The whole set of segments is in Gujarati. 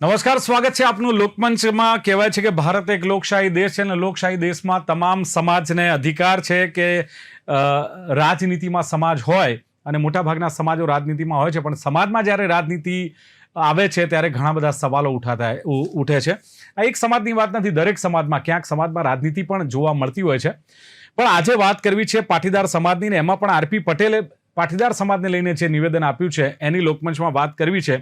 નમસ્કાર, સ્વાગત છે આપનું લોકમંચમાં. કહેવાય છે કે ભારત એક લોકશાહી દેશ છે અને લોકશાહી દેશમાં તમામ સમાજને અધિકાર છે કે રાજનીતિમાં સમાજ હોય અને મોટાભાગના સમાજો રાજનીતિમાં હોય છે. પણ સમાજમાં જ્યારે રાજનીતિ આવે છે, ત્યારે ઘણા બધા સવાલો ઉઠાતા ઉઠે છે. આ એક સમાજની વાત નથી, દરેક સમાજમાં, ક્યાંક સમાજમાં રાજનીતિ પણ જોવા મળતી હોય છે. પણ આજે વાત કરવી છે પાટીદાર સમાજની ને એમાં પણ આરપી પટેલે પાટીદાર સમાજને લઈને જે નિવેદન આપ્યું છે, એની લોકમંચમાં વાત કરવી છે.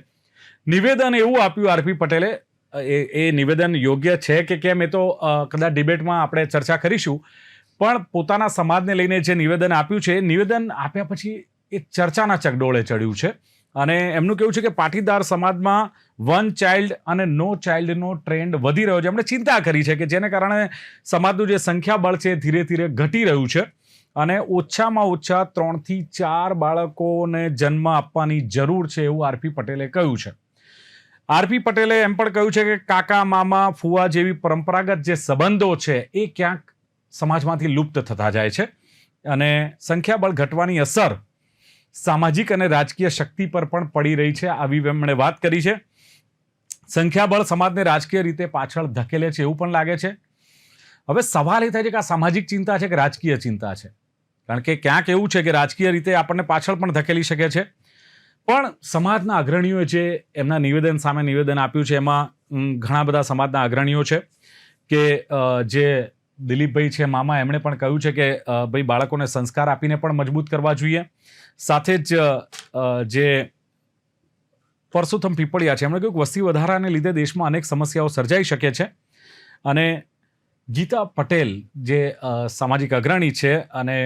નિવેદન એવું આપ્યું આરપી પટેલે એ એ નિવેદન યોગ્ય છે કે કેમ એ તો કદાચ ડિબેટમાં આપણે ચર્ચા કરીશું. પણ પોતાના સમાજને લઈને જે નિવેદન આપ્યું છે, નિવેદન આપ્યા પછી એ ચર્ચાના ચકડોળે ચડ્યું છે. અને એમનું કેવું છે કે પાટીદાર સમાજમાં વન ચાઇલ્ડ અને નો ચાઇલ્ડનો ટ્રેન્ડ વધી રહ્યો છે. એમણે ચિંતા કરી છે કે જેને કારણે સમાજનું જે સંખ્યાબળ છે ધીરે ધીરે ઘટી રહ્યું છે. અને ઓછામાં ઓછા ત્રણથી ચાર બાળકોને જન્મ આપવાની જરૂર છે એવું આરપી પટેલે કહ્યું છે. આરપી પટેલે એમ પણ કહ્યું છે કે કાકા, મામા, ફુવા જેવી પરંપરાગત જે સંબંધો છે એ ક્યાંક સમાજમાંથી લુપ્ત થતા જાય છે અને સંખ્યાબળ ઘટવાની અસર સામાજિક અને રાજકીય શક્તિ પર પણ પડી રહી છે આવી એમણે વાત કરી છે. સંખ્યાબળ સમાજને રાજકીય રીતે પાછળ ધકેલે છે એવું પણ લાગે છે. હવે સવાલ એ થાય છે કે આ સામાજિક ચિંતા છે કે રાજકીય ચિંતા છે? કારણ કે ક્યાંક એવું છે કે રાજકીય રીતે આપણને પાછળ પણ ધકેલી શકે છે. પણ સમાજના અગ્રણીઓએ જે એમના નિવેદન સામે નિવેદન આપ્યું છે, એમાં ઘણા બધા સમાજના અગ્રણીઓ છે કે જે દિલીપભાઈ છે મામા, એમણે પણ કહ્યું છે કે ભાઈ, બાળકોને સંસ્કાર આપીને પણ મજબૂત કરવા જોઈએ. સાથે જ જે પરસોત્તમ પીપળિયા છે, એમણે કહ્યું કે વસ્તી વધારાને લીધે દેશમાં અનેક સમસ્યાઓ સર્જાઈ શકે છે. અને ગીતા પટેલ જે સામાજિક અગ્રણી છે અને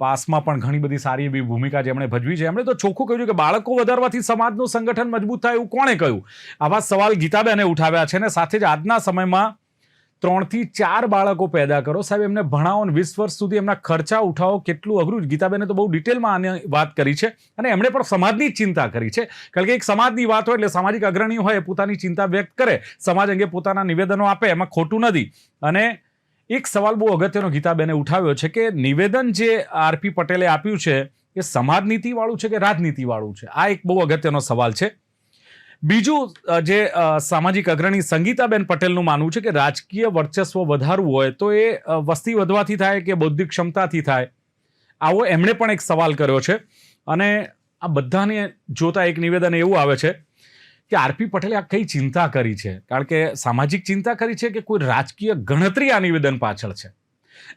પાસમાં પણ ઘણી બધી સારી એવી ભૂમિકા જેમણે ભજવી છે. એમણે તો ચોખ્ખું કહ્યું કે બાળકો વધારવાથી સમાજનું સંગઠન મજબૂત થાય એવું કોણે કહ્યું? આવા સવાલ ગીતાબેને ઉઠાવ્યા છે અને સાથે જ આજના સમયમાં ત્રણથી ચાર બાળકો પેદા કરો. સાહેબ, એમને ભણાવો અને વીસ વર્ષ સુધી એમના ખર્ચા ઉઠાવો. કેટલું અઘરું ગીતાબેને તો બહુ ડિટેલમાં આની વાત કરી છે અને એમણે પણ સમાજની જ ચિંતા કરી છે. કારણ કે એક સમાજની વાત હોય એટલે સામાજિક અગ્રણી હોય પોતાની ચિંતા વ્યક્ત કરે. સમાજ અંગે પોતાના નિવેદનો આપે. એમાં ખોટું નથી. અને એક સવાલ બહુ અગત્યનો ગીતાબેને ઉઠાવ્યો છે કે નિવેદન જે આરપી પટેલે આપ્યું છે એ સમાજ નીતિ છે કે રાજનીતિવાળું છે? આ એક બહુ અગત્યનો સવાલ છે. બીજું જે સામાજિક અગ્રણી સંગીતાબેન પટેલનું માનવું છે કે રાજકીય વર્ચસ્વ વધારવું હોય તો એ વસ્તી વધવાથી થાય કે બૌદ્ધિક ક્ષમતાથી થાય? આવો એમણે પણ એક સવાલ કર્યો છે. અને આ બધાને જોતા એક નિવેદન એવું આવે છે કે આરપી પટેલે આ કઈ ચિંતા કરી છે? કારણ કે સામાજિક ચિંતા કરી છે કે કોઈ રાજકીય ગણતરી આ નિવેદન પાછળ છે?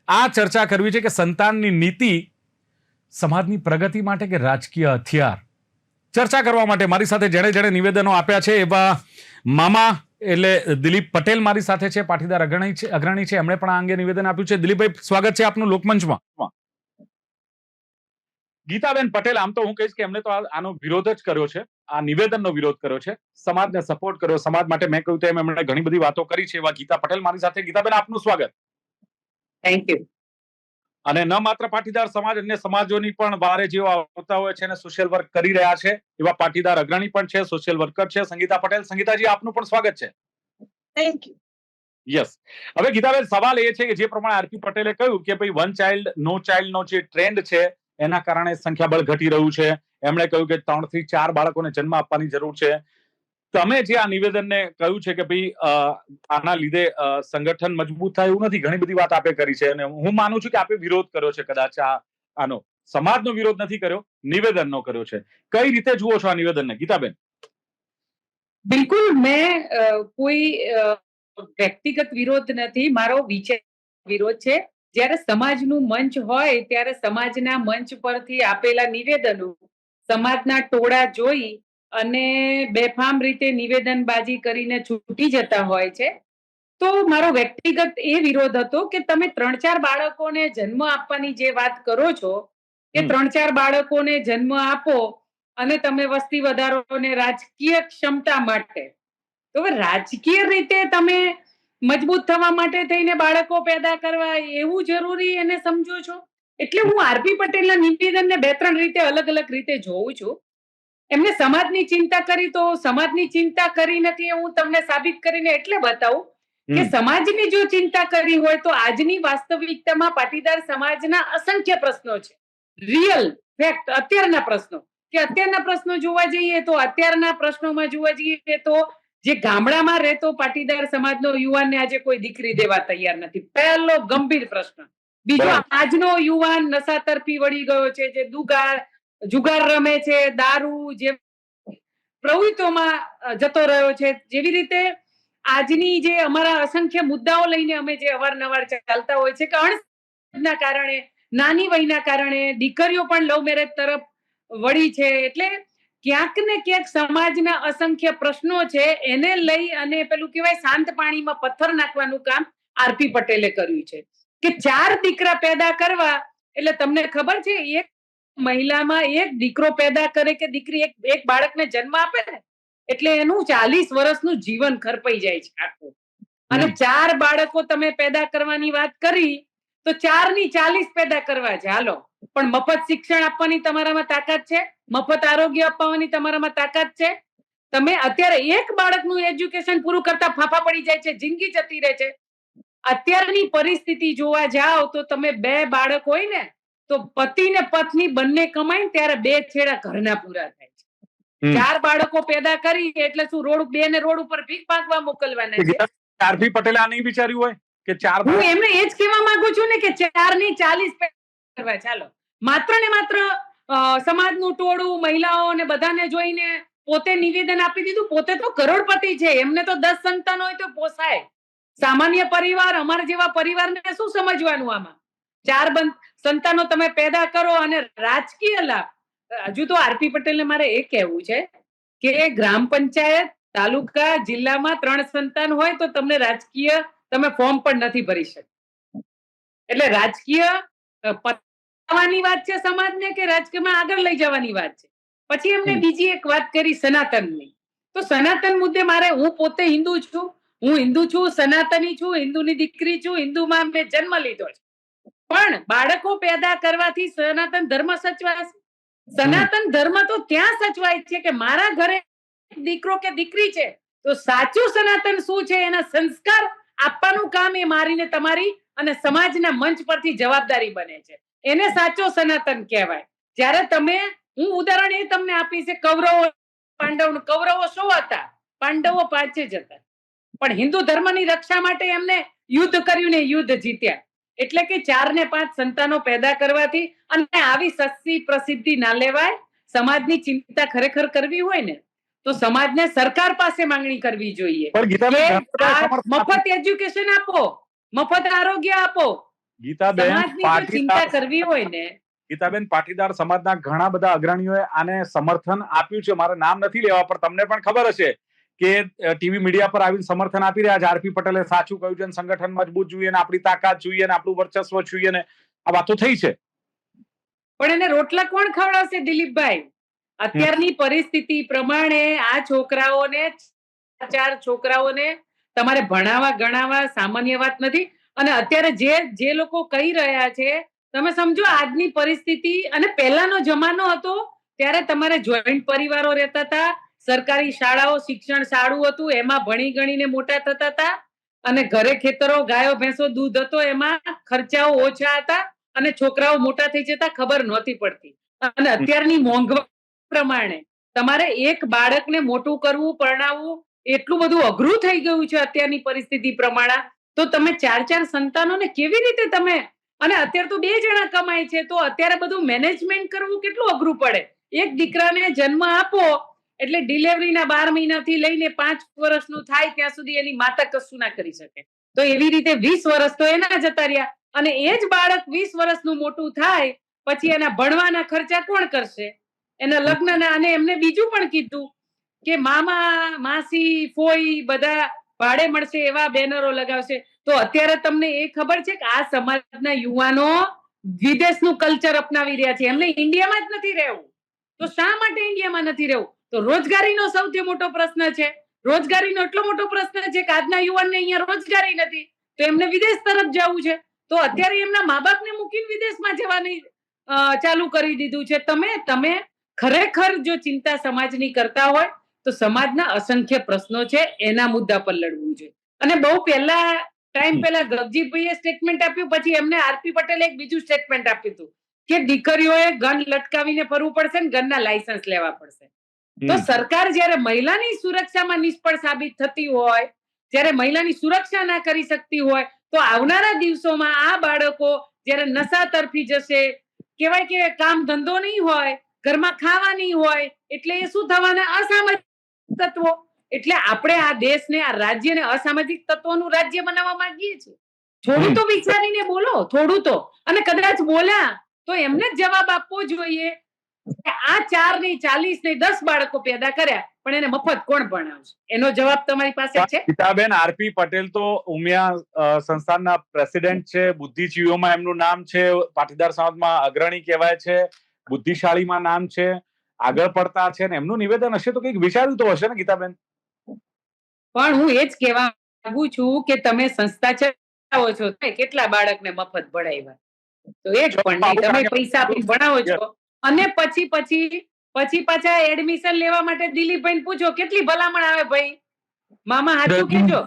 આ ચર્ચા કરવી છે કે સંતાનની નીતિ સમાજની પ્રગતિ માટે કે રાજકીય હથિયાર? ચર્ચા કરવા માટે મારી સાથે જેણે જેણે નિવેદનો આપ્યા છે એવા મામા એટલે દિલીપ પટેલ મારી સાથે છે, પાટીદાર અગ્રણી છે અગ્રણી છે. એમણે પણ આ અંગે નિવેદન આપ્યું છે. દિલીપભાઈ, સ્વાગત છે આપનું લોકમંચમાં. ગીતાબેન પટેલ આમ તો હું કહીશ કે એમને તો આનો વિરોધ જ કર્યો છે. આ નિવેદનનો વિરોધ કર્યો છે. સમાજને સપોર્ટ કર્યો. સમાજ માટે મેં કહ્યું તેમ એમણે ઘણી બધી વાતો કરી છે એવા ગીતા પટેલ મારી સાથે. ગીતાબેન આપનું સ્વાગત. થેન્ક યુ અને ન માત્ર પાટીદાર સમાજ અન્ય સમાજોની પણ વારે જેઓ આવતા હોય છે અને સોશિયલ વર્ક કરી રહ્યા છે એવા પાટીદાર અગ્રણી પણ છે સોશિયલ વર્કર છે. સંગીતા પટેલ સંગીતાજી આપનું પણ સ્વાગત છે. થેન્ક યુ યસ હવે ગીતાબેન સવાલ એ છે કે જે પ્રમાણે આરપી પટેલે કહ્યું કે ભાઈ વન ચાઇલ્ડ નો ચાઇલ્ડ નો જે ટ્રેન્ડ છે એના કારણે સંખ્યાબળ ઘટી રહ્યું છે. એમણે કહ્યું કે ત્રણથી ચાર બાળકોને જન્મ આપવાની જરૂર છે. તમે જે આ નિવેદનને કહ્યું છે કે ભાઈ આના લીધે સંગઠન મજબૂત થાય એવું નથી, ઘણી બધી વાત આપે કરી છે અને હું માનું છું કે આપે વિરોધ કર્યો છે કદાચ આ, આનો. સમાજનો વિરોધ નથી કર્યો, નિવેદનનો કર્યો છે. કઈ રીતે જુઓ છો આ નિવેદનને? ગીતાબેન. બિલકુલ, મેં કોઈ વ્યક્તિગત વિરોધ નથી, મારો વિચાર વિરોધ છે. જ્યારે સમાજનું મંચ હોય ત્યારે સમાજના મંચ પરથી આપેલા નિવેદનો સમાજના ટોળા જોઈ અને બેફામ રીતે નિવેદનબાજી કરીને છૂટી જતા હોય છે. તો મારો વ્યક્તિગત એ વિરોધ હતો કે તમે ત્રણ ચાર બાળકોને જન્મ આપવાની જે વાત કરો છો કે ત્રણ ચાર બાળકોને જન્મ આપો અને તમે વસ્તી વધારો ને રાજકીય ક્ષમતા માટે. તો રાજકીય રીતે તમે મજબૂત થવા માટે થઈને બાળકો પેદા કરવા એવું જરૂરી એને સમજો છો? એટલે હું આરપી પટેલના નિવેદનને બે ત્રણ રીતે અલગ અલગ રીતે જોઉં છું. એમને સમાજની ચિંતા કરી તો સમાજની ચિંતા કરી નથી હું તમને સાબિત કરીને એટલે બતાવું કે સમાજની જો ચિંતા કરી હોય તો આજની વાસ્તવિકતામાં પાટીદાર સમાજના અસંખ્ય પ્રશ્નો છે. રિયલ ફેક્ટ અત્યારના પ્રશ્નો. કે અત્યારના પ્રશ્નો જોવા જઈએ તો અત્યારના પ્રશ્નોમાં જોવા જઈએ તો જે ગામડામાં રહેતો પાટીદાર સમાજનો યુવાનને આજે કોઈ દીકરી દેવા તૈયાર નથી. પહેલો ગંભીર પ્રશ્ન. બીજો આજનો યુવાન નશા તરફી વળી ગયો છે જે દુગાર જુગાર રમે છે દારૂ જે પ્રવૃત્તિઓમાં જતો રહ્યો છે. જેવી રીતે આજની જે અમારા અસંખ્ય મુદ્દાઓ લઈને અમે જે અવારનવાર ચાલતા હોય છે કે અણના કારણે નાની વયના કારણે દીકરીઓ પણ લવ મેરેજ તરફ વળી છે. એટલે ક્યાંક ને ક્યાંક સમાજના અસંખ્ય પ્રશ્નો છે એને લઈ અને પેલું કહેવાય શાંત પાણીમાં પથ્થર નાખવાનું કામ આરપી પટેલે કર્યું છે. કે ચાર દીકરા પેદા કરવા એટલે તમને ખબર છે એક મહિલામાં એક દીકરો પેદા કરે કે દીકરી એક એક બાળકને જન્મ આપે ને એટલે એનું ચાલીસ વર્ષનું જીવન ખરપાઈ જાય છે આખું. અને ચાર બાળકો તમે પેદા કરવાની વાત કરી તો ચારની ચાલીસ પેદા કરવા છે. હાલો. પણ મફત શિક્ષણ આપવાની તમારામાં તાકાત છે? મફત આરોગ્ય અપાવવાની તમારામાં તાકાત છે? તમે અત્યારે એક બાળકનું એજ્યુકેશન પૂરું કરતા ફાફા પડી જાય છે જિંદગી જતી રહે છે. અત્યારની પરિસ્થિતિ જોવા જાઓ તો તમે બે બાળક હોય ને તો પતિ ને પત્ની બંને કમાય ને ત્યારે બે છેડા ઘરના પૂરા થાય છે. ચાર બાળકો પેદા કરી એટલે શું રોડ બે ને રોડ ઉપર ભીખ ભાગવા મોકલવાના છે? આરપી પટેલે આ નહીં વિચાર્યું હોય? કે ચાર હું એમને એ જ કહેવા માંગુ છું ને કે ચારની ચાલીસ કરવા ચાલો. માત્ર ને માત્ર સમાજનું ટોળું મહિલાઓ ને બધાને જોઈને પોતે નિવેદન આપી દીધું. પોતે તો કરોડપતિ છે. એમને તો દસ સંતાન હોય તો પોસાય. સામાન્ય પરિવાર અમારા જેવા પરિવારને શું સમજવાનું આમાં? ચાર સંતાનો તમે પેદા કરો અને રાજકીય લાભ. હજુ તો આરપી પટેલને મારે એ કહેવું છે કે ગ્રામ પંચાયત તાલુકા જિલ્લામાં ત્રણ સંતાન હોય તો તમને રાજકીય તમે ફોર્મ પણ નથી ભરી શકતા એટલે રાજકીય અ, પતાવવાની વાત છે સમાજને કે રાજકીયમાં આગળ લઈ જવાની વાત છે? પછી એમને બીજી એક વાત કરી સનાતનની. તો સનાતન મુદ્દે મારે હું પોતે હિન્દુ છું હું હિન્દુ છું સનાતની છું હિન્દુની દીકરી છું હિન્દુમાં મેં જન્મ લીધો છે. પણ બાળકો પેદા કરવાથી સનાતન ધર્મ સચવાશે સનાતન ધર્મ તો ત્યાં સચવાય છે કે મારા ઘરે દીકરો કે દીકરી છે તો સાચું સનાતન શું છે? એના સંસ્કાર આપવાનું કામ એ મારીને તમારી અને સમાજના મંચ પરથી જવાબદારી બને છે. એને સાચો સનાતન કહેવાય. જ્યારે તમે, હું ઉદાહરણ એ તમને આપીશ છે કૌરવો પાંડવ કૌરવો શું હતા? પાંડવો પાંચે જ હતા. પણ હિન્દુ ધર્મની રક્ષા માટે એમને યુદ્ધ કર્યું ને યુદ્ધ જીત્યા. એટલે કે ચાર ને પાંચ સંતાનો પેદા કરવાથી અને આવી સસ્તી પ્રસિદ્ધિ ના લેવાય. સમાજની ચિંતા ખરેખર કરવી હોય ને તો સમાજને સરકાર પાસે માંગણી કરવી જોઈએ. મફત એજ્યુકેશન આપો મફત આરોગ્ય આપો. ગીતાબેન ચિંતા કરવી હોય ને ગીતાબેન પાટીદાર સમાજના ઘણા બધા અગ્રણીઓએ આને સમર્થન આપ્યું છે. મારે નામ નથી લેવા પણ તમને પણ ખબર હશે કે ટીવી મીડિયા પર આવીને સમર્થન આપી રહ્યા છે. આરપી પટેલે સાચું કહ્યું છે સંગઠન મજબૂત જોઈએ ને આપણી તાકાત જોઈએ ને આપણું વર્ચસ્વ જોઈએ ને આ વાતો થઈ છે. પણ એને રોટલા કોણ ખવડાવશે દિલીપભાઈ? અત્યારની પરિસ્થિતિ પ્રમાણે આ છોકરાઓને ચાર છોકરાઓને તમારે ભણાવવા ગણાવવા સામાન્ય વાત નથી. અને અત્યારે જે જે લોકો કહી રહ્યા છે તમે સમજો આજની પરિસ્થિતિ અને પહેલાનો જમાનો હતો ત્યારે તમારે જોઈન્ટ પરિવારો રહેતા હતા સરકારી શાળાઓ શિક્ષણ સારું હતું એમાં ભણી ગણીને મોટા થતા હતા. અને ઘરે ખેતરો ગાયો ભેંસો દૂધ હતો એમાં ખર્ચાઓ ઓછા હતા અને છોકરાઓ મોટા થઈ જતા ખબર નહોતી પડતી. અને અત્યારની મોંઘવારી પ્રમાણે તમારે એક બાળકને મોટું કરવું, પરણાવવું એટલું બધું અઘરું થઈ ગયું છે અત્યારની પરિસ્થિતિ પ્રમાણે. તો તમે ચાર ચાર સંતાનોને કેવી રીતે તમે અને અત્યારે તો બે જણા કમાય છે, તો અત્યારે બધું મેનેજમેન્ટ કરવું કેટલું અઘરું પડે? એક દીકરાને જન્મ આપો, એટલે ડિલિવરીના બાર મહિનાથી લઈને પાંચ વર્ષનું થાય ત્યાં સુધી એની માતા કશું ના કરી શકે. તો એવી રીતે વીસ વર્ષ તો એના જતા રહ્યા અને એ જ બાળક વીસ વર્ષનું મોટું થાય, પછી એના ભણવાના ખર્ચા કોણ કરશે? એના લગ્નના અને એમને બીજું પણ કીધું કે મામા, માસી, ફોઈ બધા ભાડે મળશે એવા બેનરો લગાવશે. તો અત્યારે તમને એ ખબર છે કે આ સમાજના યુવાનો વિદેશનું કલ્ચર અપનાવી રહ્યા છે. એમને ઇન્ડિયામાં જ નથી રહેવું. તો શા માટે ઇન્ડિયામાં નથી રહેવું? તો રોજગારીનો સૌથી મોટો પ્રશ્ન છે. રોજગારીનો એટલો મોટો પ્રશ્ન છે કે આજના યુવાનને અહીંયા રોજગારી નથી. તો એમને વિદેશ તરફ જવું છે. તો અત્યારે એમના મા બાપને મૂકીને વિદેશમાં જવાની ચાલુ કરી દીધું છે. તમે તમે ખરેખર જો ચિંતા સમાજની કરતા હોય તો સમાજના અસંખ્ય પ્રશ્નો છે એના મુદ્દા પર લડવું જોઈએ. અને બહુ પહેલા ટાઈમ પહેલા ગગજીભાઈએ સ્ટેટમેન્ટ આપ્યું પછી એમને આરપી પટેલે એક બીજું સ્ટેટમેન્ટ આપ્યું હતું કે દીકરીઓએ ગન લટકાવીને ફરવું પડશે ને ગનના લાયસન્સ લેવા પડશે. તો સરકાર જ્યારે મહિલાની સુરક્ષામાં નિષ્ફળ સાબિત થતી હોય જ્યારે મહિલાની સુરક્ષા ના કરી શકતી હોય તો આવનારા દિવસોમાં આ બાળકો જ્યારે નશા તરફી જશે કહેવાય કે કામ ધંધો નહીં હોય ઘરમાં ખાવાની હોય એટલે એ શું થવાના? અસામાજિક તત્વો. એટલે આપણે આ દેશને આ રાજ્યને અસામાજિક તત્વોનું રાજ્ય બનાવવા માંગીએ છીએ. થોડું તો વિચારીને બોલો થોડું તો. અને કદાચ બોલ્યા તો એમને જ જવાબ આપવો જોઈએ. આ ચાર નહીં ચાલીસ નહીં દસ બાળકો પેદા કર્યા પણ એને મફત કોણ ભણાવશે? એનો જવાબ તમારી પાસે છે? ગીતાબેન આરપી પટેલ તો ઉમિયા સંસ્થાના સંસ્થાનના પ્રેસિડેન્ટ છે બુદ્ધિજીવીઓમાં એમનું નામ છે પાટીદાર સમાજમાં અગ્રણી કહેવાય છે. બુદ્ધિશાળીમાં નામ છે આગળ પડતા છે ને એમનું નિવેદન હશે તો કંઈક વિચાર્યું તો હશે ને ગીતાબેન? પણ હું એ જ કહેવા માંગુ છું કે તમે સંસ્થા ચલાવો છો કેટલા બાળકને મફત ભણાવ્યા? તો એ જ પણ નહીં તમે પૈસા આપીને ભણાવો છો. અને પછી પછી પછી પાછા એડમિશન લેવા માટે દિલીપભાઈ પૂછો કેટલી ભલામણ આવે ભાઈ? મામા હાથું કેજો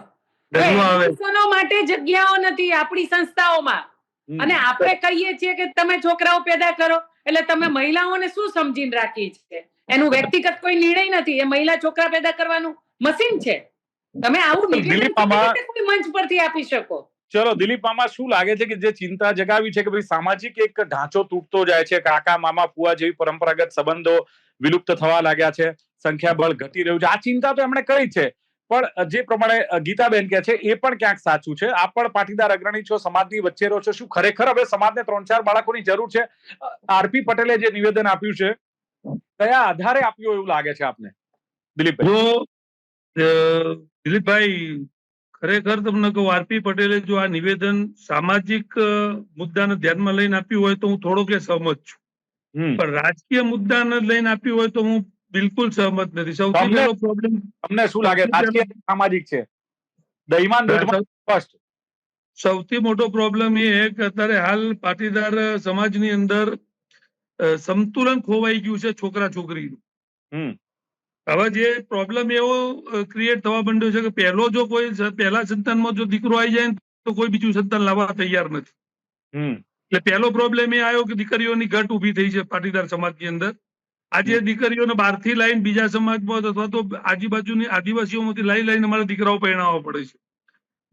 એડમિશનો માટે જગ્યાઓ નથી આપણી સંસ્થાઓમાં. અને આપણે કહીએ છીએ કે તમે છોકરાઓ પેદા કરો. એટલે તમે મહિલાઓને શું સમજીને રાખી છે? એનું વ્યક્તિગત કોઈ નિર્ણય નથી. એ મહિલા છોકરા પેદા કરવાનું મશીન છે. તમે આવું મંચ પરથી આપી શકો. ચલો દિલીપ મામા શું લાગે છે કે જે ચિંતા જગાવી છે કે ભાઈ સામાજિક એક ઢાંચો તૂટતો જાય છે કાકા મામા ફુવા જેવી પરંપરાગત સંબંધો વિલુપ્ત થવા લાગ્યા છે સંખ્યાબળ ઘટી રહ્યું છે. આ ચિંતા તો એમણે કરી છે. પણ જે પ્રમાણે ગીતાબેન કે છે એ પણ ક્યાંક સાચું છે. આપ પણ પાટીદાર અગ્રણી છો સમાજની વચ્ચે રહો છો શું ખરેખર હવે સમાજને ત્રણ ચાર બાળકોની જરૂર છે? આરપી પટેલે જે નિવેદન આપ્યું છે કયા આધારે આપ્યું એવું લાગે છે આપને? દિલીપભાઈ. દિલીપભાઈ ખરેખર તમને કહું આરપી પટેલે જો આ નિવેદન સામાજિક મુદ્દાને ધ્યાનમાં લઈને આપ્યું હોય તો હું થોડો કે સહમત છું. પણ રાજકીય મુદ્દાને લઈને આપ્યું હોય તો હું બિલકુલ સહમત નથી. સૌથી પહેલો પ્રોબ્લેમ તમને શું લાગે? રાજકીય સામાજિક છે? દહીમાન ફર્સ્ટ સૌથી મોટો પ્રોબ્લેમ એ કે અત્યારે હાલ પાટીદાર સમાજની અંદર સંતુલન ખોવાઈ ગયું છે છોકરા છોકરીનું. હવે જે પ્રોબ્લેમ એવો ક્રિએટ થવા માંડ્યો છે કે પહેલો જો કોઈ પહેલા સંતાનમાં જો દીકરો આવી જાય તો કોઈ બીજું સંતાન લાવવા તૈયાર નથી. એટલે પહેલો પ્રોબ્લેમ એ આવ્યો કે દીકરીઓની ઘટ ઊભી થઈ છે પાટીદાર સમાજની અંદર. આજે દીકરીઓને બહારથી લાઈન બીજા સમાજમાં અથવા તો આજુબાજુની આદિવાસીઓમાંથી લઈ લઈને અમારા દીકરાઓ પહેણાવવા પડે છે.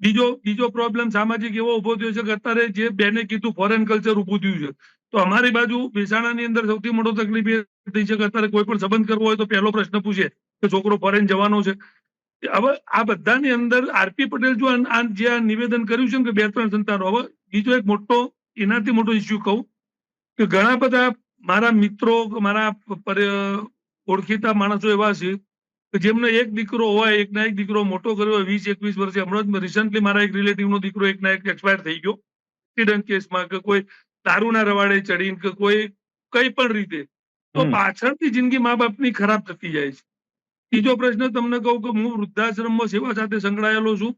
બીજો બીજો પ્રોબ્લેમ સામાજિક એવો ઊભો થયો છે કે અત્યારે જે બેને કીધું ફોરેન કલ્ચર ઉભું થયું છે. તો અમારી બાજુ મહેસાણાની અંદર સૌથી મોટો તકલીફ એ થઈ છે કે અત્યારે કોઈ પણ સંબંધ કરવો હોય તો પહેલો પ્રશ્ન પૂછે કે છોકરો ફોરેન જવાનો છે. હવે આ બધાની અંદર આરપી પટેલ જો આ- જે આ નિવેદન કર્યું છે કે બે ત્રણ સંતાનો, હવે બીજો એક મોટો, એનાથી મોટો ઇસ્યુ કહું કે ઘણા બધા મારા મિત્રો મારા ઓળખીતા માણસો એવા છે કે જેમને એક દીકરો હોય એકના એક દીકરો મોટો કર્યો હોય વીસ એકવીસ વર્ષે હમણાં જ રિસન્ટલી મારા એક રિલેટિવ નો દીકરો એકના એક એક્સપાયર થઈ ગયો. એક્સિડન્ટ કેસમાં કે કોઈ દારૂના રવાડે ચડીને કે કોઈ કઈ પણ રીતે. તો પાછળથી જિંદગી મા બાપની ખરાબ થતી જાય છે. બીજો પ્રશ્ન તમને કહું કે હું વૃદ્ધાશ્રમમાં સેવા સાથે સંકળાયેલો છું.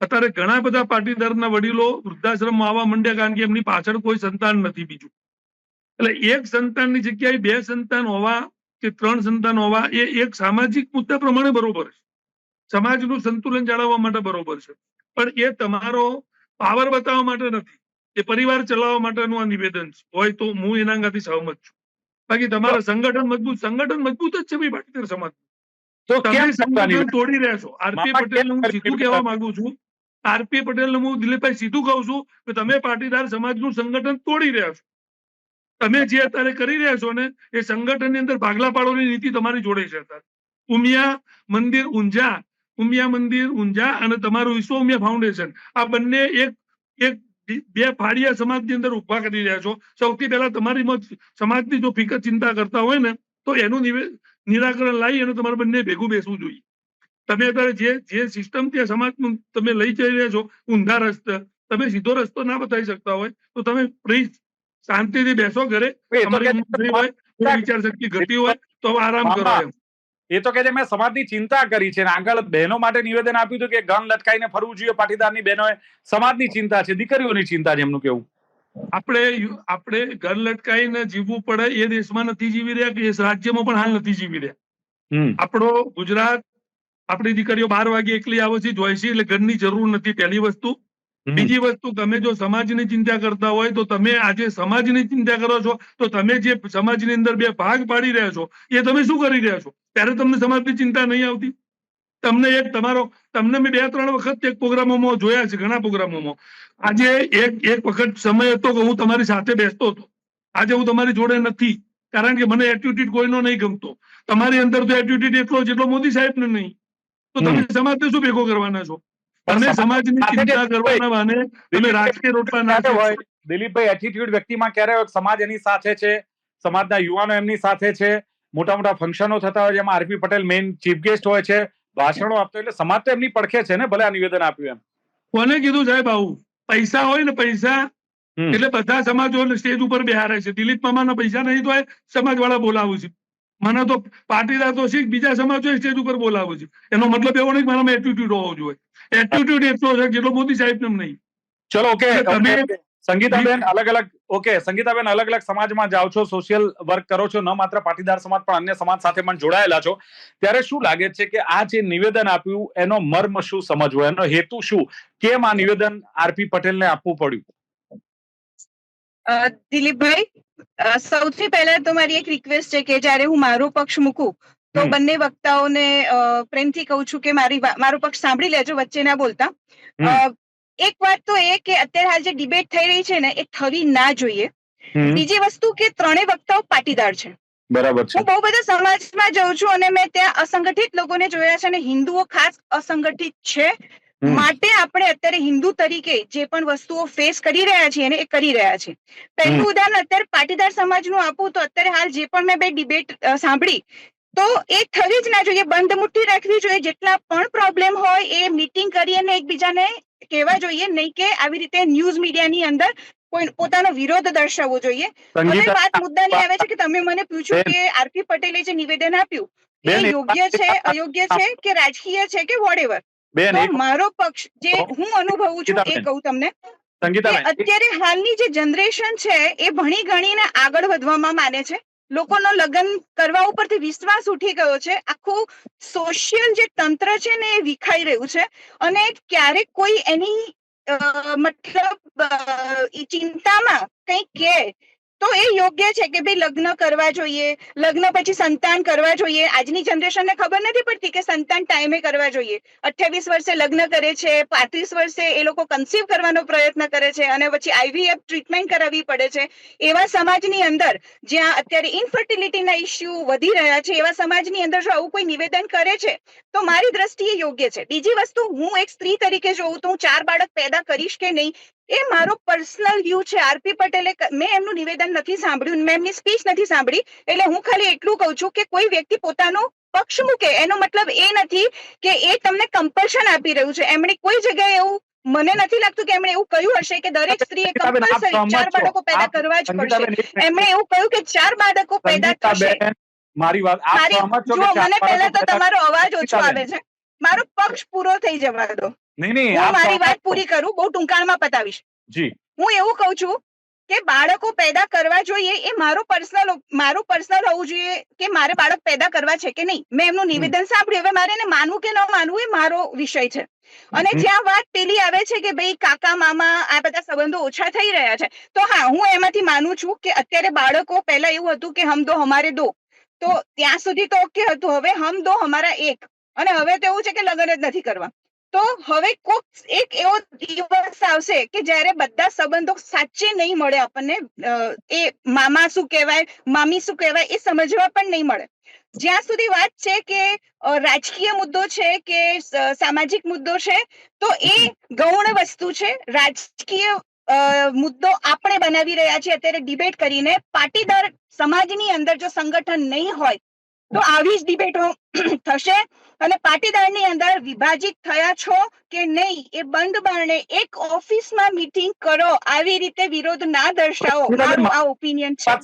અત્યારે ઘણા બધા પાટીદારના વડીલો વૃદ્ધાશ્રમમાં આવવા માંડ્યા કારણ કે એમની પાછળ કોઈ સંતાન નથી બીજું. એટલે એક સંતાનની જગ્યાએ બે સંતાન હોવા કે ત્રણ સંતાન હોવા એ એક સામાજિક મુદ્દા પ્રમાણે બરોબર છે. સમાજનું સંતુલન જાળવવા માટે બરોબર છે. પણ એ તમારો પાવર બતાવવા માટે નથી. એ પરિવાર ચલાવવા માટેનું આ નિવેદન છે. હોય તો હું એના અંગાથી સહમત છું. બાકી તમારા સંગઠન મજબૂત સંગઠન મજબૂત જ છે ભાઈ પાટીદાર સમાજ તો કેમ સંગઠન તોડી રહ્યા છો. આરપી પટેલ હું સીધું કહેવા માંગુ છું. આરપી પટેલ હું દિલીપભાઈ સીધું કહું છું કે તમે પાટીદાર સમાજનું સંગઠન તોડી રહ્યા છો. તમે જે અત્યારે કરી રહ્યા છો ને, એ સંગઠનની અંદર ભાગલા પાડોની નીતિ તમારી જોડે છે અત્યારે. ઉમિયા મંદિર ઊંઝા, ઉમિયા મંદિર ઊંઝા અને તમારું વિશ્વ ઉમિયા ફાઉન્ડેશન. આ બંને એક એક બે ફાળિયા સમાજની અંદર ઊભા કરી રહ્યા છો. સૌથી પહેલા તમારી સમાજની જો ફિકર ચિંતા કરતા હોય ને, તો એનું નિરાકરણ લાવી અને તમારે બંને ભેગું બેસવું જોઈએ. તમે અત્યારે જે જે સિસ્ટમ ત્યાં સમાજનું તમે લઈ જઈ રહ્યા છો, ઊંધા રસ્તે, તમે સીધો રસ્તો ના બતાવી શકતા હોય, તો તમે પ્લીઝ શાંતિથી બેસો ઘરે. વિચાર શક્તિ ઘટી હોય તો આરામ કરો એમ. એ તો કે છે મેં સમાજની ચિંતા કરી છે આગળ બહેનો માટે નિવેદન આપ્યું હતું કે ગન લટકાઈને ફરવું જોઈએ પાટીદારની બહેનોએ. સમાજની ચિંતા છે દીકરીઓની ચિંતા છે એમનું કેવું? આપણે આપણે ગન લટકાઈને જીવવું પડે એ દેશમાં નથી જીવી રહ્યા કે એ રાજ્યમાં પણ હાલ નથી જીવી રહ્યા. આપણો ગુજરાત આપણી દીકરીઓ બાર વાગે એકલી આવે છે જોઈ છે એટલે ઘરની જરૂર નથી પહેલી વસ્તુ. બીજી વસ્તુ તમે જો સમાજની ચિંતા કરતા હોય તો તમે આજે સમાજની ચિંતા કરો છો તો તમે જે સમાજની અંદર બે ભાગ પાડી રહ્યા છો એ તમે શું કરી રહ્યા છો? ત્યારે તમને સમાજની ચિંતા નહીં આવતી? તમને એક તમારો તમને મેં બે ત્રણ વખત એક પ્રોગ્રામોમાં જોયા છે ઘણા પ્રોગ્રામોમાં. આજે એક એક વખત સમય હતો કે હું તમારી સાથે બેસતો હતો. આજે હું તમારી જોડે નથી કારણ કે મને એટ્યુટ્યુડ કોઈનો નહીં ગમતો. તમારી અંદર તો એટ્યુટ્યુડ એટલો જેટલો મોદી સાહેબને નહીં. તો તમે સમાજને શું ભેગો કરવાના છો? તમે સમાજની ચિંતા કરવાના બહાને તમે રાજકીય રોટલા ના હોય. દિલીપભાઈ એટીટ્યુડ વ્યક્તિમાં ક્યારે હોય સમાજ એની સાથે છે? સમાજના યુવાનો એમની સાથે છે? મોટા મોટા ફંક્શનો થતા હોય જેમાં RP Patel main chief guest હોય છે. ભાષણો આપતો એટલે સમાજ તો એમની પડખે છે ને ભલે આ નિવેદન આપ્યું એમ. કોને કીધું સાહેબ આવું? પૈસા હોય ને પૈસા એટલે બધા સમાજો સ્ટેજ ઉપર બેહારે છે. દિલીપ મામાના પૈસા નહીં તો સમાજ વાળા બોલાવું છે. મને તો પાટીદાર તો શીખ બીજા સમાજો સ્ટેજ ઉપર બોલાવું છે. એનો મતલબ એવો નહીં કે મારામાં એટીટ્યુડ હોવો જોઈએ. એટીટ્યુડ એટલો છે જેટલો મોદી સાહેબ નહીં. ચલો ઓકે તમે- સંગીતાબેન અલગ અલગ ઓકે સંગીતાબેન અલગ અલગ સમાજમાં જાઓ છો સોશિયલ વર્ક કરો છો ન માત્ર પાટીદાર સમાજ પણ અન્ય સમાજ સાથે પણ જોડાયેલા છો. ત્યારે શું લાગે છે કે આ જે નિવેદન આપ્યું એનો મર્મ શું સમજવો? એનો હેતુ શું? કેમ આ નિવેદન આરપી પટેલને આપવું પડ્યું? દિલીપભાઈ સૌથી પહેલા તો મારી એક રિક્વેસ્ટ છે કે જ્યારે હું મારો પક્ષ મૂકું તો બંને વક્તાઓને પ્રેમથી કહું છું કે મારી મારો પક્ષ સાંભળી લેજો વચ્ચે ના બોલતા. એક વાત તો એ કે અત્યારે હાલ જે ડિબેટ થઈ રહી છે ને એ થવી ના જોઈએ. બીજી વસ્તુ કે ત્રણેય વક્તાઓ પાટીદાર છે. બરાબર છે. હું બહુ બધા સમાજમાં જઉં છું અને મેં ત્યાં અસંગઠિત લોકોને જોયા છે અને હિન્દુઓ ખાસ અસંગઠિત છે. માટે આપણે અત્યારે હિન્દુ તરીકે જે પણ વસ્તુઓ ફેસ કરી રહ્યા છીએ અને એ કરી રહ્યા છે પહેલું ઉદાહરણ અત્યારે પાટીદાર સમાજનું આપું તો અત્યારે હાલ જે પણ મેં બે ડિબેટ સાંભળી તો એ થવી જ ના જોઈએ બંધ મુઠ્ઠી રાખવી જોઈએ. જેટલા પણ પ્રોબ્લેમ હોય એ મીટિંગ કરી અને એકબીજાને કહેવા જોઈએ. નહીં કે આવી રીતે ન્યૂઝ મીડિયાની અંદર કોઈ પોતાનો વિરોધ દર્શાવવો જોઈએ. હવે વાત મુદ્દાની આવે છે કે તમે મને પૂછ્યું કે આરપી પટેલે જે નિવેદન આપ્યું એ યોગ્ય છે અયોગ્ય છે કે રાજકીય છે કે વોટેવર મારો પક્ષ જે હું અનુભવું છું એ કહું તમને અત્યારે હાલની જે જનરેશન છે એ ભણી ગણીને આગળ વધવામાં માને છે. લોકોનો લગ્ન કરવા ઉપરથી વિશ્વાસ ઉઠી ગયો છે. આખું સોશિયલ જે તંત્ર છે ને એ વિખાઈ રહ્યું છે. અને ક્યારેક કોઈ એની મતલબ ચિંતામાં કંઈક કહે તો એ યોગ્ય છે કે ભાઈ લગ્ન કરવા જોઈએ, લગ્ન પછી સંતાન કરવા જોઈએ. આજની જનરેશનને ખબર નથી પડતી કે સંતાન ટાઈમે કરવા જોઈએ. અઠ્યાવીસ વર્ષે લગ્ન કરે છે, પાંત્રીસ વર્ષે એ લોકો કન્સીવ કરવાનો પ્રયત્ન કરે છે અને પછી આઈવીએફ ટ્રીટમેન્ટ કરાવવી પડે છે. એવા સમાજની અંદર જ્યાં અત્યારે ઇન્ફર્ટિલિટીના ઇસ્યુ વધી રહ્યા છે, એવા સમાજની અંદર જો આવું કોઈ નિવેદન કરે છે, તો મારી દ્રષ્ટિએ યોગ્ય છે. બીજી વસ્તુ, હું એક સ્ત્રી તરીકે જોઉં તો હું ચાર બાળક પેદા કરીશ કે નહીં એ મારો પર્સનલ વ્યૂ છે. આરપી પટેલે મેં એમનું નિવેદન નથી સાંભળ્યું મેં એમની સ્પીચ નથી સાંભળી એટલે હું ખાલી એટલું કહું છું કે કોઈ વ્યક્તિ પોતાનો પક્ષ મૂકે એનો મતલબ એ નથી કે એ તમને કમ્પલ્શન આપી રહ્યું છે. એમણે કોઈ જગ્યાએ એવું મને નથી લાગતું કે એમણે એવું કહ્યું હશે કે દરેક સ્ત્રીએ કમ્પલસરી ચાર બાળકો પેદા કરવા જ પડશે. એમણે એવું કહ્યું કે ચાર બાળકો પેદા થશે. મારી વાત આપ મારી સહમત છો કે મને પહેલા તો તમારો અવાજ ઓછો આવે છે. મારો પક્ષ પૂરો થઈ જવા દો. નહીં નહીં હું મારી વાત પૂરી કરું બહુ ટૂંકાણમાં પતાવીશ. જી. હું એવું કહું છું કે બાળકો પેદા કરવા જોઈએ એ મારો પર્સનલ મારું પર્સનલ હોવું જોઈએ કે મારે બાળક પેદા કરવા છે કે નહીં. મેં એમનું નિવેદન સાંભળ્યું. હવે મારે એને માનવું કે ન માનવું એ મારો વિષય છે. અને જ્યાં વાત પેલી આવે છે કે ભાઈ કાકા મામા આ બધા સંબંધો ઓછા થઈ રહ્યા છે તો હા હું એમાંથી માનું છું કે અત્યારે બાળકો પહેલા એવું હતું કે હમ દો હમારે દો. તો ત્યાં સુધી તો ઓકે હતું. હવે હમ દો હમારા એક. અને હવે તો એવું છે કે લગ્ન જ નથી કરવા. તો હવે કોક એક એવો દિવસ આવશે કે જ્યારે બધા સંબંધો સાચે નહીં મળે આપણને એ મામા શું કહેવાય, મામી શું કહેવાય, એ સમજવા પણ નહીં મળે. જ્યાં સુધી વાત છે કે રાજકીય મુદ્દો છે કે સામાજિક મુદ્દો છે, તો એ ગૌણ વસ્તુ છે. રાજકીય મુદ્દો આપણે બનાવી રહ્યા છીએ, અત્યારે ડિબેટ કરીને પાટીદાર સમાજની અંદર જો સંગઠન નહીં હોય તો આવી જ ડિબેટો થશે. અને પાટીદારની અંદર વિભાજિત થયા છો કે નહીં એ બંધ બારણે એક ઓફિસમાં મીટિંગ કરો આવી રીતે વિરોધ ના દર્શાવો. મારું આ ઓપિનિયન છે.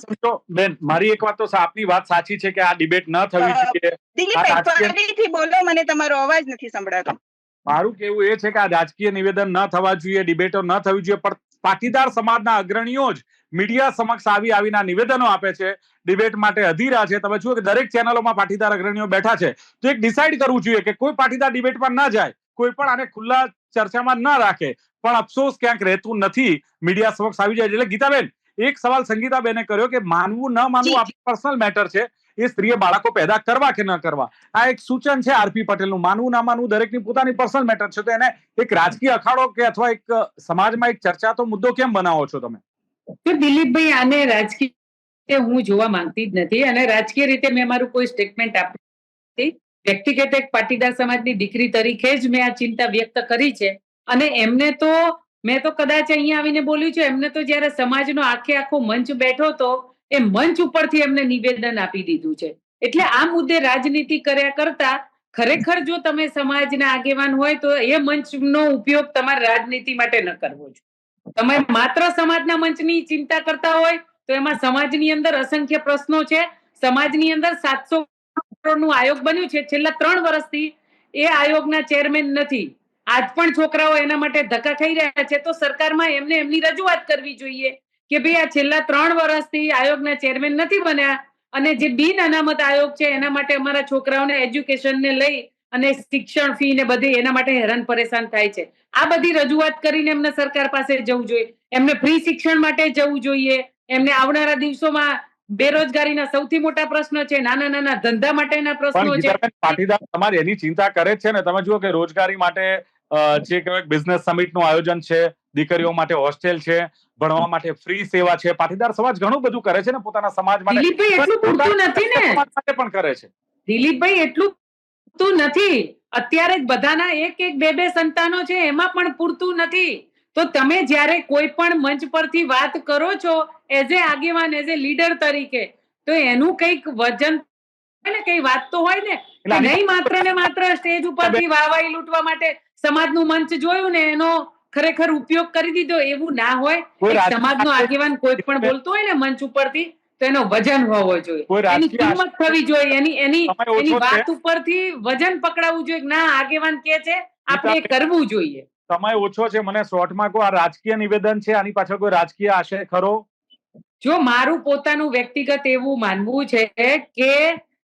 બેન મારી એક વાત તો આપની વાત સાચી છે કે આ ડિબેટ ન થવી જોઈએ. દિલીપભાઈ ફરીથી બોલો મને તમારો અવાજ નથી સંભળાતો. મારું કેવું એ છે કે આ રાજકીય નિવેદન ન થવા જોઈએ ડિબેટો ન થવી જોઈએ પણ પાટીદાર સમાજના અગ્રણીઓ જ મીડિયા સમક્ષ આવી આવીના નિવેદનો આપે છે ડિબેટ માટે અધીરા છે. તમે જુઓ કે દરેક ચેનલોમાં પાટીદાર અગ્રણીઓ બેઠા છે. તો એક ડિસાઈડ કરવું જોઈએ કે કોઈ પાટીદાર ડિબેટમાં ના જાય કોઈ પણ આને ખુલ્લા ચર્ચામાં ન રાખે પણ અફસોસ ક્યાંક રહેતું નથી મીડિયા સમક્ષ આવી જાય. એટલે ગીતાબેન એક સવાલ સંગીતાબેને કર્યો કે માનવું ન માનવું આપણું પર્સનલ મેટર છે. એ સ્ત્રીએ બાળકો પેદા કરવા કે ન કરવા? આ એક સૂચન છે આરપી પટેલનું. માનવું ના માનવું દરેકની પોતાની પર્સનલ મેટર છે. તો એને એક રાજકીય અખાડો કે અથવા એક સમાજમાં એક ચર્ચા તો મુદ્દો કેમ બનાવો છો તમે? તો દિલીપભાઈ, આને રાજકીય હું જોવા માંગતી જ નથી અને રાજકીય રીતે મેં મારું કોઈ સ્ટેટમેન્ટ આપ્યું વ્યક્તિગત એક પાટીદાર સમાજની દીકરી તરીકે જ મેં આ ચિંતા વ્યક્ત કરી છે અને એમને તો, મેં તો કદાચ અહીંયા આવીને બોલ્યું છે, એમને તો જ્યારે સમાજનો આખે આખો મંચ બેઠો તો એ મંચ ઉપરથી એમને નિવેદન આપી દીધું છે. એટલે આ મુદ્દે રાજનીતિ કર્યા કરતા ખરેખર જો તમે સમાજના આગેવાન હોય તો એ મંચનો ઉપયોગ તમારે રાજનીતિ માટે ન કરવો જોઈએ. તમે માત્ર સમાજના મંચની ચિંતા કરતા હોય તો એમાં સમાજની અંદર અસંખ્ય પ્રશ્નો છે. સમાજની અંદર સાતસો નું આયોગ બન્યું છે. છેલ્લા ત્રણ વર્ષથી એ આયોગના ચેરમેન નથી. આજ પણ છોકરાઓ એના માટે ધક્કા ખાઈ રહ્યા છે. તો સરકારમાં એમને એમની રજૂઆત કરવી જોઈએ કે ભાઈ આ છેલ્લા ત્રણ વર્ષથી આયોગના ચેરમેન નથી બન્યા અને જે બિન અનામત આયોગ છે એના માટે અમારા છોકરાઓને એજ્યુકેશનને લઈ અને શિક્ષણ ફી ને બધી એના માટે હેરાન પરેશાન થાય છે. આ બધી રજૂઆત કરીને એમને સરકાર પાસે જવું જોઈએ. એમને ફ્રી શિક્ષણ માટે જવું જોઈએ. એમને આવનારા દિવસોમાં બેરોજગારીના સૌથી મોટા પ્રશ્નો છે નાના નાના ધંધા માટેના પ્રશ્નો છે. પાટીદાર તમારે એની ચિંતા કરે છે ને. તમે જુઓ કે રોજગારી માટે જે કહેવાય બિઝનેસ સમિટનું આયોજન છે દીકરીઓ માટે હોસ્ટેલ છે ભણવા માટે ફ્રી સેવા છે. પાટીદાર સમાજ ઘણું બધું કરે છે ને પોતાના સમાજ માટે. દિલીપભાઈ એટલું પૂરતું નથી ને. પણ કરે છે. દિલીપભાઈ એટલું પૂરતું નથી. અત્યારે બધાના એક એક બે બે સંતાનો છે એમાં પણ પૂરતું નથી. તો તમે જ્યારે કોઈ પણ મંચ પરથી વાત કરો છો એઝ એ આગેવાન એઝ એ લીડર તરીકે તો એનું કંઈક વજન ને કઈ વાત તો હોય ને નહીં માત્ર ને માત્ર સ્ટેજ ઉપરથી વાવાઈ લૂંટવા માટે સમાજનું મંચ જોયું ને એનો ખરેખર ઉપયોગ કરી દીધો એવું ના હોય. સમાજનો આગેવાન કોઈ પણ બોલતો હોય ને મંચ ઉપરથી તો એનો વજન હોવો જોઈએ. એની કિંમત થવી જોઈએ. એની એની એની વાત ઉપરથી વજન પકડાવવું જોઈએ ના આગેવાન કે છે આપણે કરવું જોઈએ. સમય ઓછો છે. મને શોર્ટમાં કહો આ રાજકીય નિવેદન છે? આની પાછળ કોઈ રાજકીય આશય ખરો? જો મારું પોતાનું વ્યક્તિગત એવું માનવું છે કે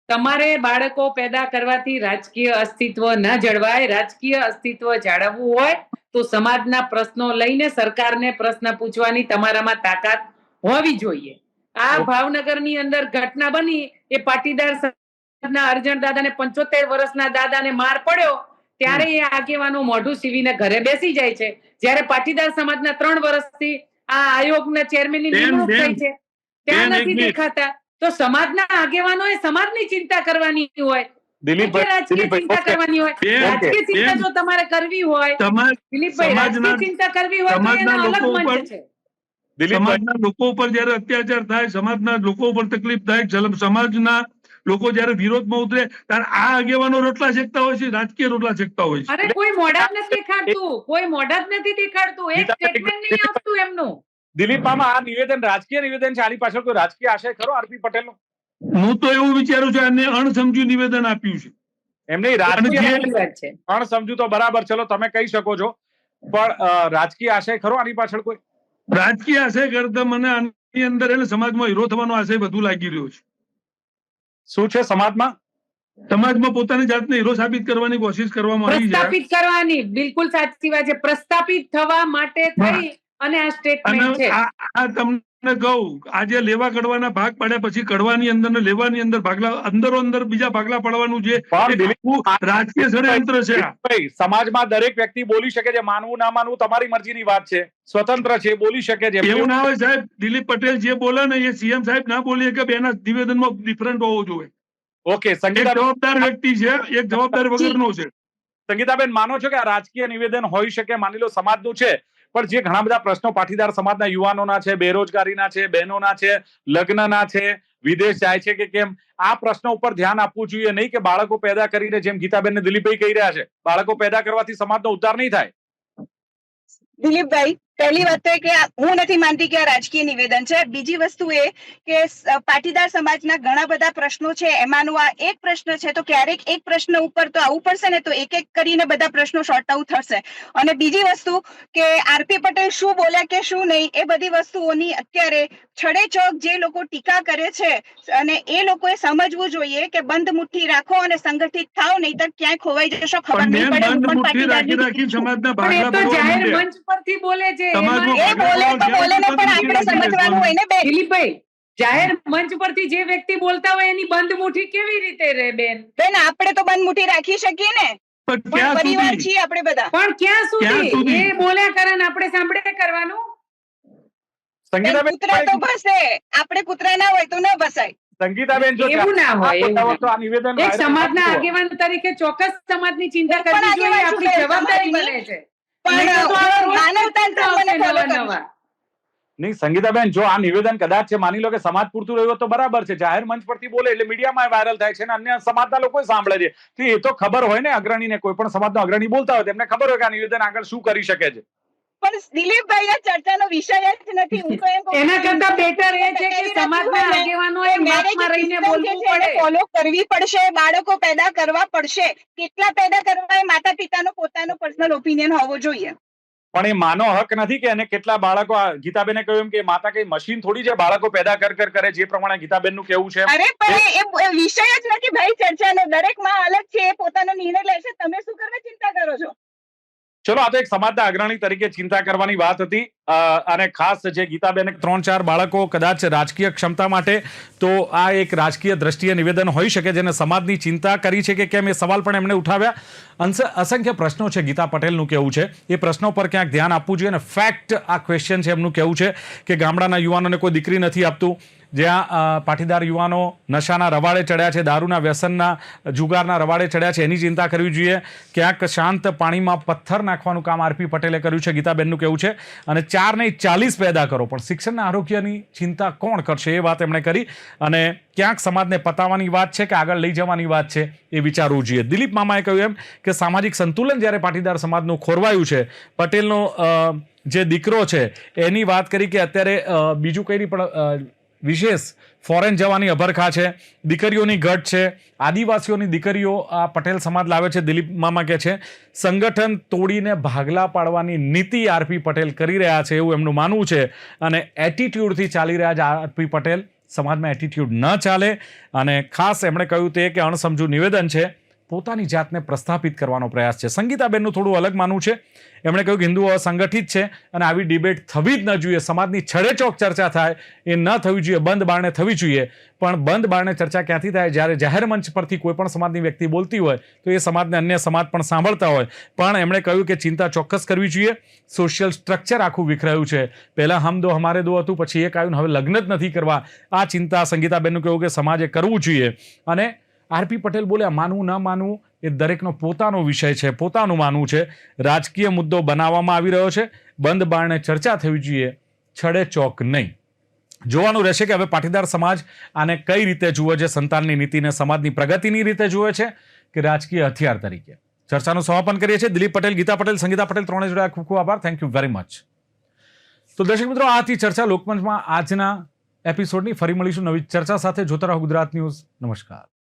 તમારે બાળકો પેદા કરવાથી રાજકીય અસ્તિત્વ ન જળવાય રાજકીય અસ્તિત્વ જાળવવું હોય તો સમાજના પ્રશ્નો લઈને સરકારને પ્રશ્ન પૂછવાની તમારામાં તાકાત હોવી જોઈએ. આ ભાવનગરની અંદર ઘટના બની. એ પાટીદાર સમાજના અર્જણ દાદાને પંચોતેર વર્ષના દાદાને માર પડ્યો. ત્યારે એ આગેવાનો મોઢું સીવીને ઘરે બેસી જાય છે. જ્યારે પાટીદાર સમાજના ત્રણ વર્ષથી આ આયોગના ચેરમેનની નિમણૂક થઈ છે. ત્યાં નથી દેખાતા. તો સમાજના આગેવાનોએ સમાજની ચિંતા કરવાની હોય. દિલીપભાઈ ચિંતા કરવાની હોય. રાજકીય ચિંતા જો તમારે કરવી હોય દિલીપભાઈ રાજકીય ચિંતા કરવી હોય તો એનો અલગ મંચ છે. સમાજના લોકો ઉપર જયારે અત્યાચાર થાય સમાજના લોકો ઉપર તકલીફ થાય સમાજના લોકો જયારે વિરોધમાં ઉતરે ત્યારે આ આગેવાનો રોટલા શેકતા હોય છે રાજકીય રોટલા શેકતા હોય છે. અરે કોઈ મોઢા નથી દેખાડતું. કોઈ મોઢા નથી દેખાડતું. એક સ્ટેટમેન્ટ નહીં આપતું એમનું. દિલીપમાં આ નિવેદન રાજકીય નિવેદન છે આની પાછળ કોઈ રાજકીય આશય ખરો આરપી પટેલનો? હું તો એવું વિચારું છું એમને અણસમજ્યું નિવેદન આપ્યું છે. એમને રાજકીય જે- સાચી વાત છે. અણ સમજુ તો બરાબર ચલો તમે કહી શકો છો. પણ રાજકીય આશય ખરો આની પાછળ કોઈ? રાજકીય આશય કરતા મને આની અંદર એટલે સમાજમાં હીરો થવાનો આશય વધુ લાગી રહ્યો છે. શું છે સમાજમાં? સમાજમાં પોતાની જાતને હીરો સાબિત કરવાની કોશિશ કરવામાં આવી છે. પ્રસ્થાપિત કરવાની બિલકુલ સાચી વાત છે. પ્રસ્થાપિત થવા માટે થઈ અને આ સ્ટેટમેન્ટ છે. આ આ તમને કહું આજે લેવા કડવાના ભાગ પાડ્યા પછી કડવાની અંદર ને લેવાની અંદર ભાગલા અંદરો અંદર બીજા ભાગલા પાડવાનું જે રાજકીય ષડયંત્ર છે. સમાજમાં દરેક વ્યક્તિ બોલી શકે છે માનવું ના માનવું તમારી મરજીની વાત છે. સ્વતંત્ર છે બોલી શકે છે. એવું ના હોય સાહેબ દિલીપ પટેલ જે બોલે ને એ સીએમ સાહેબ ના બોલીએ કે બેના નિવેદનમાં ડિફરન્ટ હોવો જોઈએ. ઓકે સંગીતા જવાબદાર વ્યક્તિ છે એક જવાબદાર વગરનો છે. સંગીતાબેન માનો છો કે આ રાજકીય નિવેદન હોઈ શકે માની લો સમાજનું છે. પણ જે ઘણા બધા પ્રશ્નો પાટીદાર સમાજના યુવાનોના છે, બેરોજગારીના છે, બહેનોના છે, લગ્નના છે, વિદેશ જાય છે કે કેમ, આ પ્રશ્નો ઉપર ધ્યાન આપવું જોઈએ. નહીં કે બાળકો પેદા કરીને જેમ ગીતાબેન ને દિલીપભાઈ કહી રહ્યા છે, બાળકો પેદા કરવાથી સમાજનો ઉદ્ધાર નહીં થાય. દિલીપભાઈ પહેલી વાત તો એ કે હું નથી માનતી કે આ રાજકીય નિવેદન છે. બીજી વસ્તુ એ કે પાટીદાર સમાજના ઘણા બધા પ્રશ્નો છે. એમાંનો આ એક પ્રશ્ન છે તો ક્યારેક એક પ્રશ્ન ઉપર તો આવવું પડશે ને તો એક એક કરીને બધા પ્રશ્નો શોર્ટ આઉટ થશે. અને બીજી વસ્તુ કે આરપી પટેલ શું બોલ્યા કે શું નહીં એ બધી વસ્તુઓની અત્યારે છડે ચોક જે લોકો ટીકા કરે છે અને એ લોકોએ સમજવું જોઈએ કે બંધ મુઠ્ઠી રાખો અને સંગઠિત થાવ નહીતર ક્યાંય ખોવાઈ જશો. ખબર નહીં પડે હું પણ પાટીદાર પાટીદારની દીકરી છું. પણ એ ભાગલા તો પડવા જાહેર મંચ પરથી બોલે છે. છે એ બોલે તો બોલે ને પણ આપણે સમજવાનું હોય ને બેન દિલીપભાઈ જાહેર મંચ પરથી જે વ્યક્તિ બોલતા હોય એની બંધ મુઠ્ઠી કેવી રીતે રહે બેન? બેન આપણે તો બંધ મુઠ્ઠી રાખી શકીએ ને. પણ પરિવાર છીએ આપણે બધા. પણ ક્યાં સુધી? એ બોલ્યા કરે ને આપણે સાંભળે કરવાનું? બેન, કૂતરા તો ભસે. આપણે કૂતરા ના હોય તો ન ભસાય. સંગીતાબેન જો એવું ના હોય, એવું ના. તો આ નિવેદન એક સમાજના આગેવાન તરીકે ચોક્કસ સમાજની ચિંતા કરવી જોઈએ આપણી જવાબદારી બને છે. નહીં સંગીતાબેન જો આ નિવેદન કદાચ છે માની લો કે સમાજ પૂરતું રહ્યું તો બરાબર છે. જાહેર મંચ પરથી બોલે એટલે મીડિયામાં વાયરલ થાય છે અને અન્ય સમાજના લોકો સાંભળે છે. એ તો ખબર હોય ને અગ્રણીને કોઈ પણ સમાજનો અગ્રણી બોલતા હોય તેમને ખબર હોય કે આ નિવેદન આગળ શું કરી શકે છે. પણ દિલીપભાઈ આ ચર્ચાનો વિષય જ નથી. હું તો એમ એના કરતા બેટર એ છે કે સમાજના આગેવાનોએ માપમાં રહીને બોલવું પડે. ફોલો કરવી પડશે બાળકો પેદા કરવા પડશે. કેટલા પેદા કરવા એ માતા પિતાનો પોતાનો પર્સનલ ઓપિનિયન હોવો જોઈએ. પણ એ માનો હક નથી કે એને કેટલા બાળકો આ ગીતાબેને કહ્યું એમ કે માતા કઈ મશીન થોડી છે? બાળકો પેદા કર કર કરે જે પ્રમાણે ગીતાબેનનું કેવું છે અરે પણ એ- એ એ વિષય જ નથી ભાઈ ચર્ચાનો. દરેકમાં અલગ છે એ પોતાનો નિર્ણય લેશે તમે શું કરવા ચિંતા કરો છો? ચલો, આ તો એક સમાજના અગ્રણી તરીકે ચિંતા કરવાની વાત હતી. અને ખાસ જે ગીતાબેન ત્રણ ચાર બાળકો કદાચ રાજકીય ક્ષમતા માટે, તો આ એક રાજકીય દ્રષ્ટિએ નિવેદન હોઈ શકે જેને સમાજની ચિંતા કરી છે કે કેમ એ સવાલ પણ એમણે ઉઠાવ્યા. અંશ, અસંખ્ય પ્રશ્નો છે ગીતા પટેલનું કેવું છે. એ પ્રશ્નો પર ક્યાંક ધ્યાન આપવું જોઈએ અને ફેક્ટ આ ક્વેશ્ચન છે એમનું કેવું છે કે ગામડાના યુવાનોને કોઈ દીકરી નથી આપતું. જ્યાં પાટીદાર યુવાનો નશાના રવાડે ચડ્યા છે, દારૂના વ્યસનના જુગારના રવાડે ચડ્યા છે, એની ચિંતા કરવી જોઈએ. ક્યાંક શાંત પાણીમાં પથ્થર નાખવાનું કામ આરપી પટેલે કર્યું છે, ગીતાબેનનું કેવું છે. અને ચાર નહીં, ચાલીસ પેદા કરો, પણ શિક્ષણના આરોગ્યની ચિંતા કોણ કરશે, એ વાત એમણે કરી. અને ક્યાંક સમાજને પતાવવાની વાત છે કે આગળ લઈ જવાની વાત છે, એ વિચારવું જોઈએ. દિલીપ મામાએ કહ્યું એમ કે સામાજિક સંતુલન જ્યારે પાટીદાર સમાજનું ખોરવાયું છે, પટેલનો જે દીકરો છે, એની વાત કરી કે અત્યારે બીજું કંઈ નહીં, પણ વિશેષ ફોરેન જવાની અભરખા છે, દીકરીઓની ઘટ છે, આદિવાસીઓની દીકરીઓ આ પટેલ સમાજ લાવે છે, દિલીપ મામા કહે છે, સંગઠન તોડીને ભાગલા પાડવાની નીતિ આરપી પટેલ કરી રહ્યા છે એવું એમનું માનવું છે અને એટીટ્યૂડથી ચાલી રહ્યા છે આરપી પટેલ. સમાજમાં એટીટ્યૂડ ન ચાલે અને ખાસ એમણે કહ્યું તે કે અણસમજુ નિવેદન છે પોતાની જાતને પ્રસ્થાપિત કરવાનો પ્રયાસ છે. સંગીતાબેનનું થોડું અલગ માનવું છે. એમણે કહ્યું કે હિન્દુઓ સંગઠિત છે અને આવી ડિબેટ થવી જ ન જોઈએ. સમાજની છડેચોક ચર્ચા થાય, એ ન થવી જોઈએ, બંધ બારણે થવી જોઈએ. પણ બંધ બારણે ચર્ચા ક્યાંથી થાય? જ્યારે જાહેર મંચ પરથી કોઈ પણ સમાજની વ્યક્તિ બોલતી હોય, તો એ સમાજને અન્ય સમાજ પણ સાંભળતા હોય. પણ એમણે કહ્યું કે ચિંતા ચોક્કસ કરવી જોઈએ. સોશિયલ સ્ટ્રક્ચર આખું વિખરાયું છે. પહેલાં હમ દો, હમારે દો હતું, પછી એક આવ્યું હવે લગ્ન જ નથી કરવા. આ ચિંતા સંગીતાબેનનું કહેવું કે સમાજે કરવું જોઈએ. અને આરપી પટેલ બોલ્યા માનવું, ન માનવું એ દરેકનો પોતાનો વિષય છે, પોતાનું માનવું છે. રાજકીય મુદ્દો બનાવવામાં આવી રહ્યો છે. બંધ બારણે ચર્ચા થવી જોઈએ. છડે ચોક નહીં. જોવાનું રહેશે કે હવે પાટીદાર સમાજ આને કઈ રીતે જુએ છે, સંતાનની નીતિને, સમાજની પ્રગતિની રીતે જુએ છે કે રાજકીય હથિયાર તરીકે. ચર્ચાનું સમાપન કરીએ છીએ. દિલીપ પટેલ, ગીતા પટેલ, સંગીતા પટેલ, ત્રણે જોડાયા. ખૂબ ખૂબ આભાર. થેન્ક યુ વેરી મચ તો દર્શક મિત્રો આ હતી ચર્ચા લોકમંચમાં આજના એપિસોડની ફરી મળીશું. નવી ચર્ચા સાથે જોતા રહો ગુજરાત ન્યૂઝ. નમસ્કાર.